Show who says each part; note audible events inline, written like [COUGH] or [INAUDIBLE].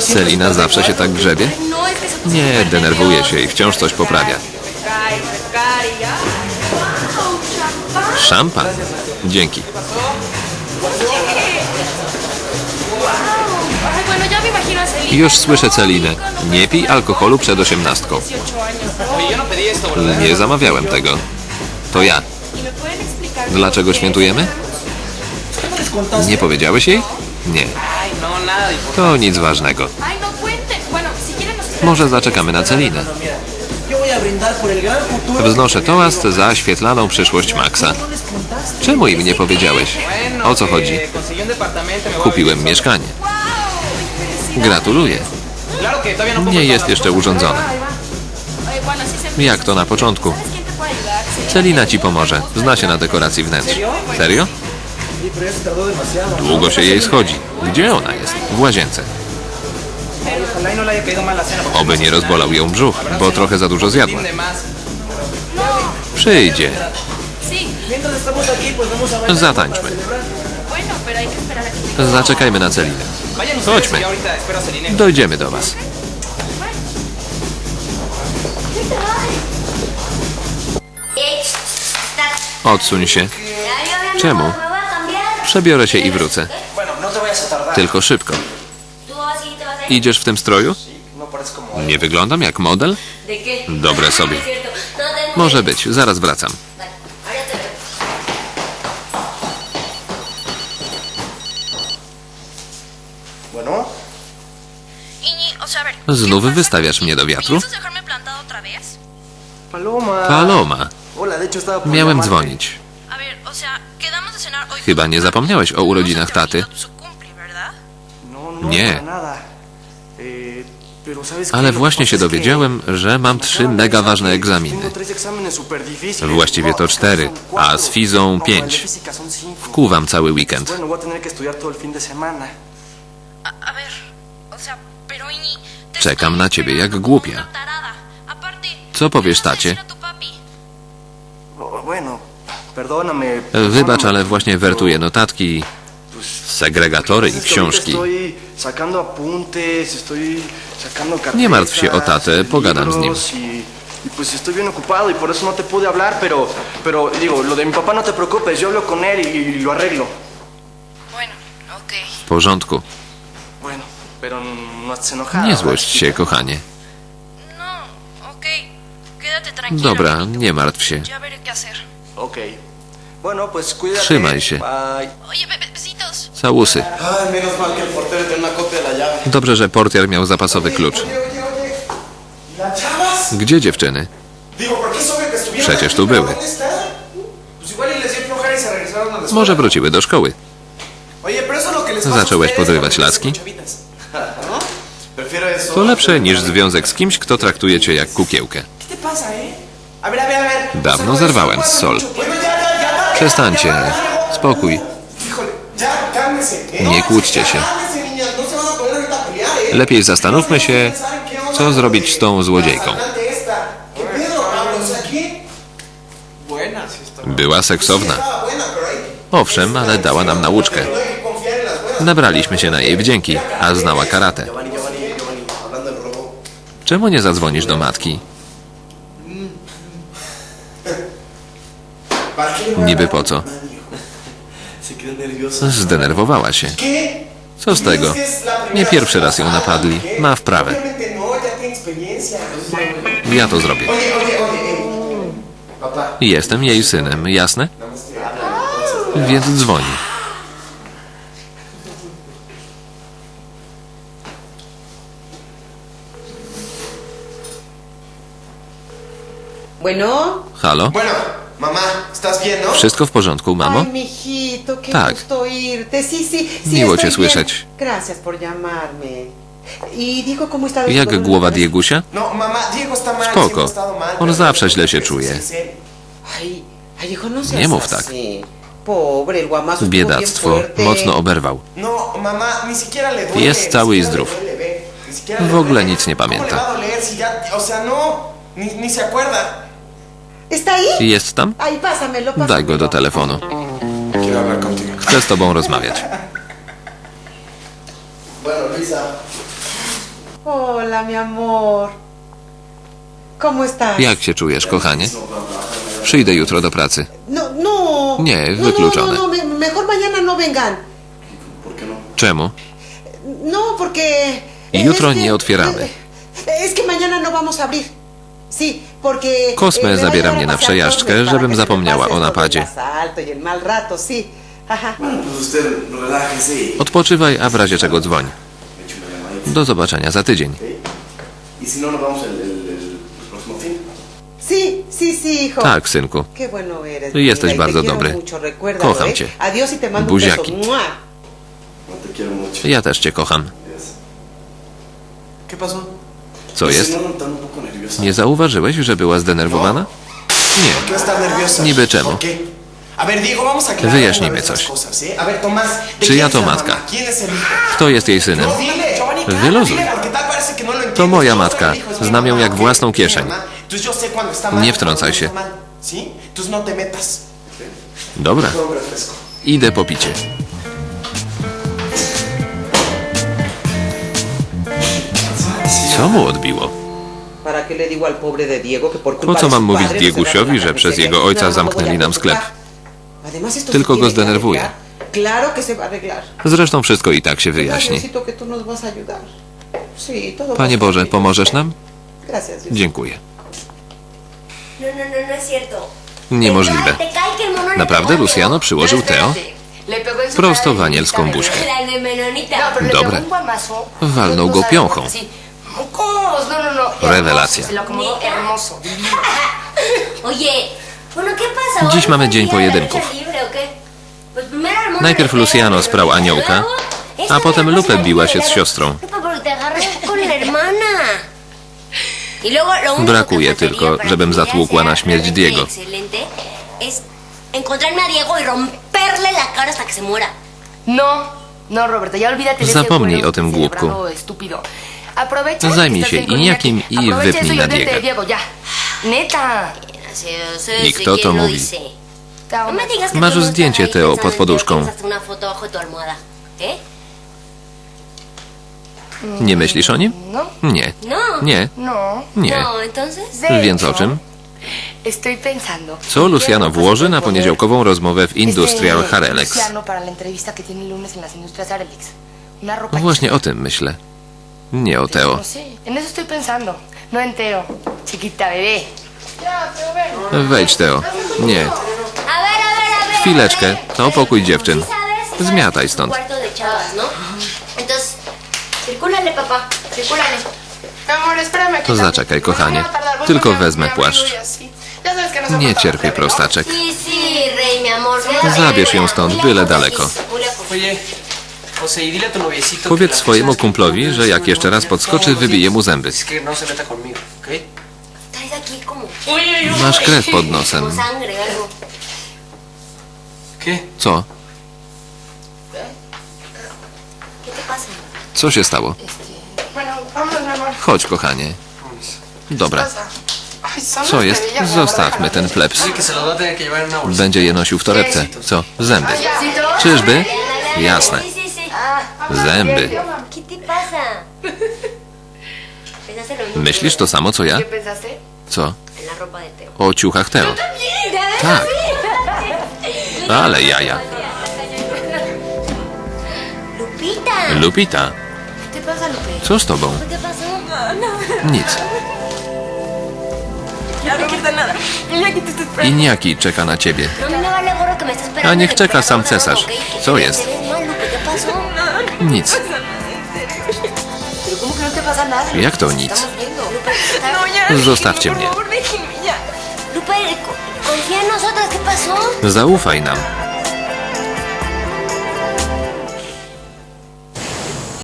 Speaker 1: Celina zawsze się tak grzebie? Nie, denerwuje się i wciąż coś poprawia. Szampan. Dzięki. Już słyszę Celinę. Nie pij alkoholu przed osiemnastką.
Speaker 2: 18 años.
Speaker 1: Nie zamawiałem tego. To ja.
Speaker 2: ¿Y me pueden explicar
Speaker 1: Dlaczego świętujemy? Nie powiedziałeś jej? Nie. To nic ważnego.
Speaker 2: No
Speaker 1: Może zaczekamy na Celinę. Wznoszę toast za świetlaną przyszłość Maxa. Czemu im nie powiedziałeś? O co chodzi? Kupiłem mieszkanie. Gratuluję. Nie jest jeszcze urządzone. Jak to na początku? Celina ci pomoże. Zna się na dekoracji wnętrz. Serio? Długo się jej schodzi. Gdzie ona jest? W łazience. Oby nie rozbolał ją brzuch, bo trochę za dużo zjadła. Przyjdzie. Zatańczmy. Zaczekajmy na Celinę. Chodźmy. Dojdziemy do was. Odsuń się. Czemu? Przebiorę się i wrócę.
Speaker 3: No.
Speaker 1: Tylko szybko. Idziesz w tym stroju?
Speaker 3: No.
Speaker 1: Nie wyglądam jak model? Dobre sobie. Może być, zaraz wracam. Znów wystawiasz mnie do wiatru?
Speaker 4: Paloma.
Speaker 1: Miałem dzwonić. Chyba nie zapomniałeś o urodzinach taty. Nie. Ale właśnie się dowiedziałem, że mam trzy mega ważne egzaminy. Właściwie to cztery, a z fizą pięć. Wkuwam cały weekend. Czekam na ciebie jak głupia. Co powiesz
Speaker 2: ¿qué le vas a
Speaker 1: tacie?
Speaker 4: Bueno.
Speaker 1: Wybacz, ale właśnie wertuję notatki, segregatory i książki. Nie martw się o tatę, pogadam z nim.
Speaker 4: libros Y, y pues estoy bien ocupado y por eso no te pude hablar, pero, pero digo, lo de mi papá no te preocupes, yo hablo con él y, y lo arreglo.
Speaker 2: Bueno, ok.
Speaker 1: W porządku.
Speaker 4: Bueno, pero no.
Speaker 1: Nie
Speaker 4: ¿verdad,
Speaker 1: złość się, kochanie.
Speaker 2: No, ok. Quédate tranquila.
Speaker 1: Dobra, nie martw się.
Speaker 2: Ya veré qué hacer.
Speaker 4: Ok. Bueno, pues cuídate.
Speaker 1: Trzymaj się.
Speaker 2: Oye, be- be- besitos.
Speaker 1: Całusy.
Speaker 5: Ay, menos mal que el portero tiene una copia de la llave.
Speaker 1: Dobrze, że portier miał zapasowy klucz. Gdzie dziewczyny? Przecież tu były.
Speaker 5: Y y.
Speaker 1: Może wróciły do szkoły. Zacząłeś podrywać laski? [LAUGHS]
Speaker 5: ¿No?
Speaker 1: To lepsze niż związek z kimś, kto traktuje cię jak kukiełkę. Dawno zerwałem z Sol. Przestańcie. Spokój. Nie
Speaker 5: No,
Speaker 1: kłóćcie się.
Speaker 5: No eh.
Speaker 1: Lepiej zastanówmy się,
Speaker 5: ¿Saben qué onda?
Speaker 1: co zrobić z tą złodziejką. Była seksowna. Owszem, ale dała nam nauczkę.
Speaker 5: no.
Speaker 1: Nabraliśmy się na jej wdzięki, a znała karate. Czemu nie zadzwonisz do matki?
Speaker 5: ¿Para qué le voy a
Speaker 1: Niby po co? Zdenerwowała się. Co z tego? Nie pierwszy raz ją napadli. Ma wprawę. Ja to zrobię. Jestem jej synem, jasne? Więc dzwoni.
Speaker 6: Bueno.
Speaker 1: Halo?
Speaker 5: Bueno, mamá, ¿estás bien, no?
Speaker 1: Wszystko w porządku, mamo? Tak. Miło cię słyszeć.
Speaker 6: Y.
Speaker 1: Jak
Speaker 6: ¿Dolor de
Speaker 1: głowa? Diegusia?
Speaker 5: No,
Speaker 1: Spoko. On zawsze źle się czuje.
Speaker 6: no
Speaker 1: Nie mów tak. Biedactwo. Mocno oberwał. Jest cały i zdrów. W ogóle nic nie
Speaker 5: ¿Cómo le
Speaker 1: pamięta.
Speaker 6: ¿Está ahí?
Speaker 1: Jest tam?
Speaker 6: Ay, pásamelo, pásamelo.
Speaker 1: Daj go do telefonu.
Speaker 5: Quiero hablar contigo.
Speaker 1: Chcę z tobą rozmawiać.
Speaker 4: Bueno, Luisa.
Speaker 6: Hola, mi amor. ¿Cómo estás?
Speaker 1: Jak się czujesz, kochanie? Przyjdę jutro do pracy.
Speaker 6: No, no.
Speaker 1: Nie,
Speaker 6: no,
Speaker 1: wykluczone.
Speaker 6: No, no, me- mejor mañana no vengan.
Speaker 1: Czemu?
Speaker 6: No, porque...
Speaker 1: Jutro
Speaker 6: es que-
Speaker 1: nie otwieramy.
Speaker 6: Es que mañana no vamos a abrir. Eh, me va a
Speaker 1: zabiera mnie na przejażdżkę, żebym zapomniała o napadzie.
Speaker 6: y
Speaker 1: Odpoczywaj, a w razie czego dzwoń. Do zobaczenia za tydzień. Tak, synku. Jesteś
Speaker 6: y
Speaker 1: bardzo dobry. Kocham
Speaker 6: ¿eh?
Speaker 1: cię.
Speaker 6: Y
Speaker 1: Buziaki.
Speaker 4: No.
Speaker 1: Ja też cię kocham.
Speaker 4: ¿Qué pasó?
Speaker 1: Co jest?
Speaker 4: No, no.
Speaker 1: Nie zauważyłeś, że była zdenerwowana? Nie.
Speaker 5: ¿Por qué estar nerviosa?
Speaker 1: Niby czemu? Wyjaśnijmy coś.
Speaker 5: ¿eh? A ver, Tomás, ¿de
Speaker 1: Czyja to matka? Kto jest jej synem?
Speaker 5: No,
Speaker 1: Wyluzuj.
Speaker 5: no
Speaker 1: To moja matka. Znam ją jak własną kieszeń. Nie wtrącaj się.
Speaker 5: no no.
Speaker 1: Dobra, idę po picie. Co mu odbiło?
Speaker 6: ¿Para qué le digo al pobre de Diego que por culpa
Speaker 1: Po co mam mówić Diegusiowi, że przez jego ojca zamknęli nam sklep? Tylko go zdenerwuje. Zresztą wszystko i tak się
Speaker 6: ¿Verdad,
Speaker 1: wyjaśni. Panie Boże, pomożesz nam? Dziękuję. Niemożliwe. Naprawdę Luciano przyłożył Teo? Prosto w anielską buźkę. Dobre. Walnął go piąchą.
Speaker 7: No, no, no.
Speaker 1: Rewelacja. Dziś
Speaker 2: ¿Hoy
Speaker 1: mamy dzień pojedynków. Najpierw Luciano
Speaker 2: pero
Speaker 1: sprał aniołka, a potem Lupe biła się z siostrą.
Speaker 2: Y
Speaker 1: Brakuje tylko, żebym zatłukła na śmierć Diego.
Speaker 2: Y.
Speaker 7: No, no,
Speaker 1: Zapomnij o tym głupku.
Speaker 7: Que
Speaker 1: Zajmij się Iniakim
Speaker 7: Iñaki.
Speaker 1: i
Speaker 7: Aprovecha
Speaker 1: wypnij
Speaker 7: y
Speaker 1: na Diego. I kto to mówi?
Speaker 2: No
Speaker 1: Masz
Speaker 2: no
Speaker 1: zdjęcie, Teo,
Speaker 2: pensando
Speaker 1: pod poduszką. Nie myślisz o nim?
Speaker 7: No,
Speaker 1: Nie.
Speaker 2: No.
Speaker 1: Nie.
Speaker 7: no.
Speaker 1: Nie.
Speaker 2: No,
Speaker 1: Więc o czym? Co Luciano włoży na poniedziałkową rozmowę w Industrial Harelex? Właśnie o tym myślę. Nie o Teo.
Speaker 7: No sé, en eso estoy pensando. No en Teo. Chiquita bebé. Ya, Teo, ven.
Speaker 1: Wejdź, Teo. Nie.
Speaker 2: A ver, a ver, a ver.
Speaker 1: Chwileczkę.
Speaker 2: ver.
Speaker 1: To pokój dziewczyn. Zmiataj stąd.
Speaker 2: Cuarto de chavas, ¿no? Entonces, circúlale, papá. Circúlale.
Speaker 7: Amor, espérame aquí
Speaker 1: To zaczekaj,
Speaker 7: No
Speaker 1: kochanie. Tylko wezmę płaszcz.
Speaker 7: y no
Speaker 1: Nie cierpię
Speaker 7: ¿no?
Speaker 1: prostaczek.
Speaker 2: Sí, sí, rey, mi amor.
Speaker 1: Zabierz ją stąd, byle daleko.
Speaker 3: Oye,
Speaker 1: Powiedz
Speaker 3: las
Speaker 1: swojemu kumplowi, że jak jeszcze raz podskoczy, wybije mu zęby.
Speaker 3: No
Speaker 1: Masz krew pod [LAUGHS] nosem. Co? Co się stało? Chodź, kochanie. Dobra. Co jest? Zostawmy ten plebs. Będzie je nosił w torebce. Co? Zęby. Czyżby? Jasne. Zęby. Myślisz to samo co ja? Co? O ciuchach Teo. Tak. Ale jaja.
Speaker 2: Lupita.
Speaker 1: Lupita. Co z tobą? Nic. Iniaki czeka na ciebie.
Speaker 2: No.
Speaker 1: A niech czeka sam cesarz. Co jest? Nic.
Speaker 7: ¿Pero cómo que no?
Speaker 1: Jak to nic? Zostawcie mnie. Zaufaj nam.